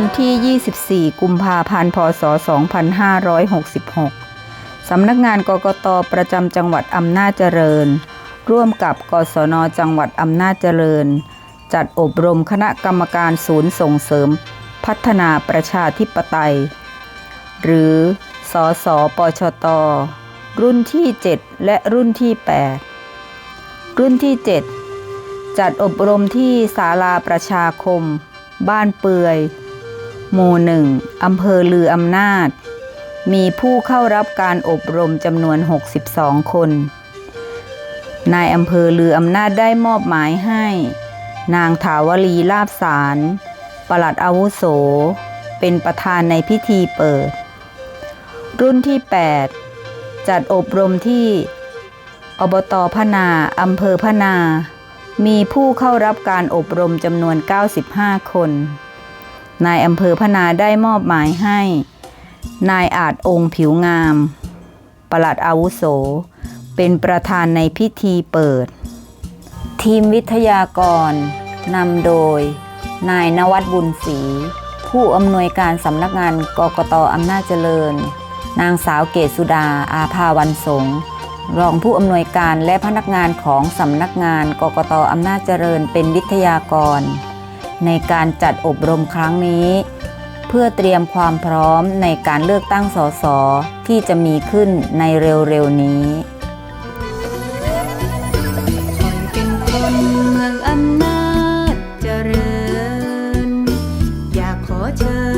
วันที่ 24 กุมภาพันธ์ พศ 2566 สำนักงานกกตประจำจังหวัดอำนาจเจริญ ร่วมกับกศนจังหวัดอำนาจเจริญ จัดอบรมคณะกรรมการศูนย์ส่งเสริม พัฒนาประชาธิปไตย หรือ สสปชต รุ่นที่ 7 และรุ่นที่ 8 รุ่นที่ 7 จัดอบรมที่ศาลาประชาคมบ้านเปือย หมู่หนึ่งอำเภอลืออำนาจ มีผู้เข้ารับการอบรมจำนวน 62 คน นายอำเภอลืออำนาจได้มอบหมายให้ นางถาวลีลาบสารปลัดอาวุโส เป็นประธานในพิธีเปิด รุ่นที่ 8 จัดอบรมที่อบตพนาอำเภอพนา มีผู้เข้ารับการอบรมจำนวน 95 คน นายอำเภอพนาได้มอบหมายให้ นายอาจองค์ผิวงาม ประหลัดอาวุโส เป็นประธานในพิธีเปิด ทีมวิทยากรนำโดย นายนวัดบุญศรีผู้อำนวยการสำนักงานกกตอำนาจเจริญ นางสาวเกศสุดาอาภาวันสงรองผู้อำนวยการและพนักงานของสำนักงานกกตอำนาจเจริญเป็นวิทยากร ในการจัดอบรมครั้งนี้ เพื่อเตรียมความพร้อมในการเลือกตั้งสสที่จะมีขึ้นในเร็วๆนี้เมืองอำนาจเจริญ อยากขอเชิญ